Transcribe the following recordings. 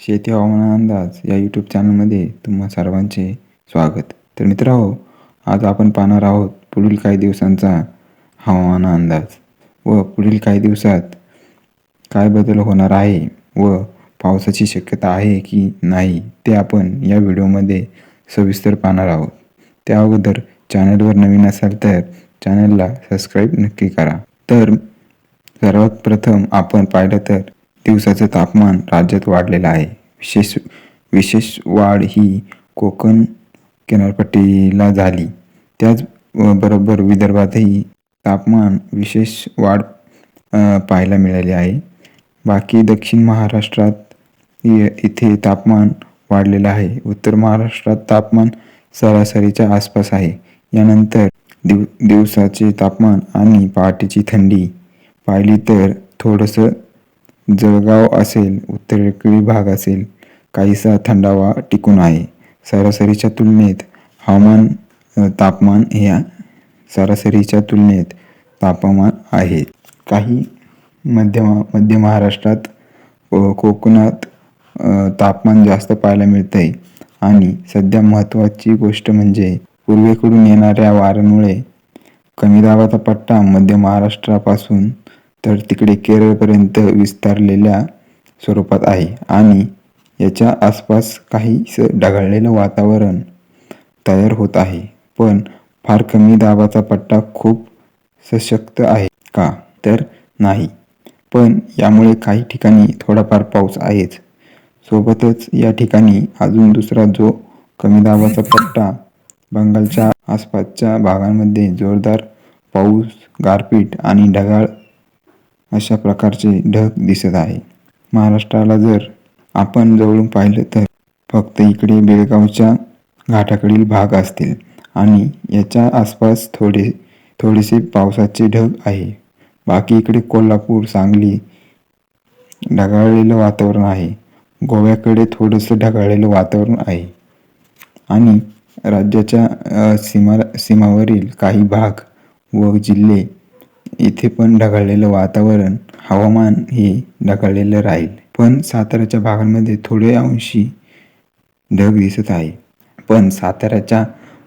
शेती हवामान अंदाज या यूट्यूब चॅनलमध्ये तुम्हा सर्वांचे स्वागत. तर मित्रांनो आज आपण पाहणार आहोत पुढील काही दिवसांचा हवामान अंदाज व पुढील काही दिवसात काय बदल होणार आहे व पावसाची शक्यता आहे की नाही ते आपण या व्हिडिओमध्ये सविस्तर पाहणार आहोत. त्या अगोदर चॅनलवर नवीन असाल तर चॅनलला सबस्क्राईब नक्की करा. तर सर्वात प्रथम आपण पाहिलं तर दिवसाचं तापमान राज्यात वाढलेलं आहे. विशेष विशेष वाढ ही कोकण किनारपट्टीला झाली. त्याच बरोबर विदर्भातही तापमान विशेष वाढ पाहायला मिळाली आहे. बाकी दक्षिण महाराष्ट्रात इथे तापमान वाढलेलं आहे. उत्तर महाराष्ट्रात तापमान सरासरीच्या आसपास आहे. यानंतर दिव दिवसाचे तापमान आणि पहाटेची थंडी पाहिली तर थोडंसं जळगाव असेल उत्तरेकडील भाग असेल काहीसा थंडावा टिकून आहे. सरासरीच्या तुलनेत हवामान तापमान हे सरासरीच्या तुलनेत तापमान आहे. काही मध्य मध्य महाराष्ट्रात कोकणात तापमान जास्त पाहायला मिळतं आहे आणि सध्या महत्त्वाची गोष्ट म्हणजे पूर्वेकडून येणाऱ्या वाऱ्यांमुळे कमी दाबाचा पट्टा मध्य महाराष्ट्रापासून तर तिकडे केरळपर्यंत विस्तारलेल्या स्वरूपात आहे आणि याच्या आसपास काहीसं ढगाळलेलं वातावरण तयार होत आहे. पण फार कमी दाबाचा पट्टा खूप सशक्त आहे का? तर नाही. पण यामुळे काही ठिकाणी थोडाफार पाऊस आहेच. सोबतच या ठिकाणी अजून दुसरा जो कमी दाबाचा पट्टा बंगालच्या आसपासच्या भागांमध्ये जोरदार पाऊस गारपीट आणि ढगाळ अशा प्रकारचे ढग दिसत आहे. महाराष्ट्राला जर आपण जवळून पाहिलं तर फक्त इकडे बेळगावच्या घाटाकडील भाग असतील आणि याच्या आसपास थोडे थोडेसे पावसाचे ढग आहे. बाकी इकडे कोल्हापूर सांगली ढगाळलेलं वातावरण आहे. गोव्याकडे थोडंसं ढगाळलेलं वातावरण आहे. आणि राज्याच्या सीमा सीमावरील काही भाग व जिल्हे इथे पण ढगाळलेलं वातावरण हवामान हे ढगाळलेलं राहील. पण साताऱ्याच्या भागांमध्ये थोडे अंशी ढग दिसत आहे. पण साताऱ्याच्या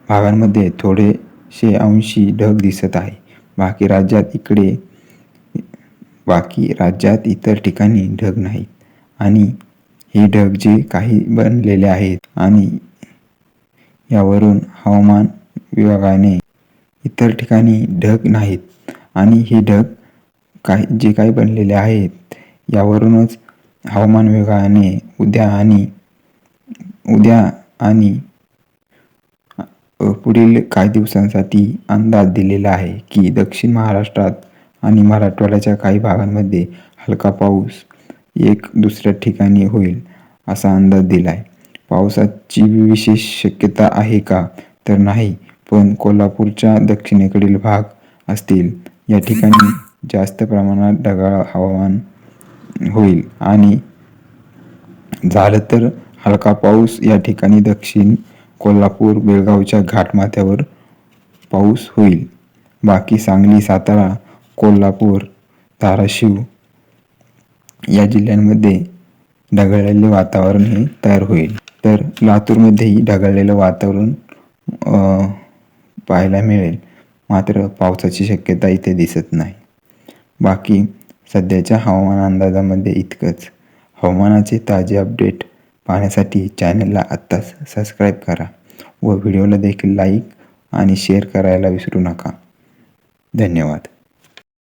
भागांमध्ये थोडेसे अंशी ढग दिसत आहे. बाकी राज्यात इकडे बाकी राज्यात इतर ठिकाणी ढग नाहीत. आणि हे ढग जे काही बनलेले आहेत आणि यावरून हवामान विभागाने इतर ठिकाणी ढग नाहीत. आणि हे ढग काही जे काही बनलेले आहेत यावरूनच हवामान विभागाने उद्या आणि उद्या आणि पुढील काही दिवसांसाठी अंदाज दिलेला आहे की दक्षिण महाराष्ट्रात आणि मराठवाड्याच्या काही भागांमध्ये हलका पाऊस एक दुसऱ्या ठिकाणी होईल असा अंदाज दिला आहे पावसाची विशेष शक्यता आहे का? तर नाही पण कोल्हापूरच्या दक्षिणेकडील भाग असतील या ठिकाणी जास्त प्रमाणात ढगाळ हवामान होईल. आणि झालं तर हलका पाऊस या ठिकाणी दक्षिण कोल्हापूर बेळगावच्या घाटमाथ्यावर पाऊस होईल. बाकी सांगली सातारा कोल्हापूर धाराशिव या जिल्ह्यांमध्ये ढगाळलेले वातावरण हे तयार होईल. तर लातूरमध्येही ढगाळलेलं वातावरण पाहायला मिळेल. मात्र पावसाची शक्यता इथे दिसत नाही. बाकी सध्याच्या हवामान अंदाजामध्ये इतकंच. हवामानाचे ताजे अपडेट पाहण्यासाठी चॅनलला आत्ताच सबस्क्राईब करा व व्हिडिओला देखील लाईक आणि शेअर करायला विसरू नका. धन्यवाद.